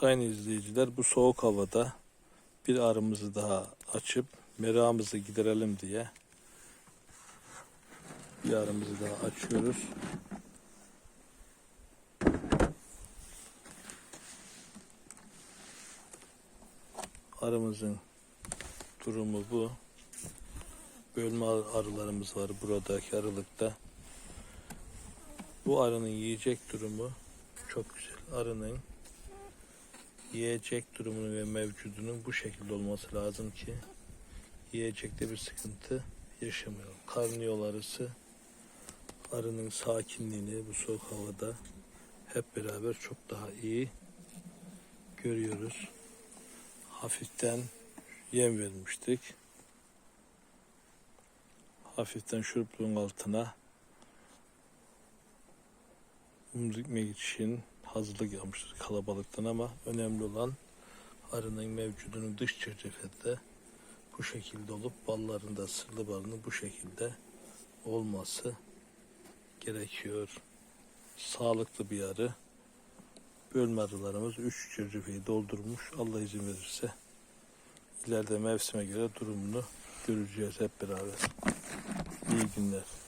Sayın izleyiciler bu soğuk havada bir arımızı daha açıp meramımızı giderelim diye bir arımızı daha açıyoruz. Arımızın durumu bu. Bölme arılarımız var buradaki arılıkta. Bu arının yiyecek durumu çok güzel. Arının yiyecek durumunun ve mevcudunun bu şekilde olması lazım ki yiyecekte bir sıkıntı yaşamayalım. Karnıyol arısı arının sakinliğini bu soğuk havada hep beraber çok daha iyi görüyoruz. Hafiften yem vermiştik. Hafiften şurupluğun altına mum dikmek için hazırlık yapmıştır kalabalıktan ama önemli olan arının mevcudunun dış çerçevede bu şekilde olup ballarında sırlı balının bu şekilde olması gerekiyor. Sağlıklı bir arı. Bölme arılarımız 3 çerçeveyi doldurmuş. Allah izin verirse ileride mevsime göre durumunu göreceğiz hep beraber. İyi günler.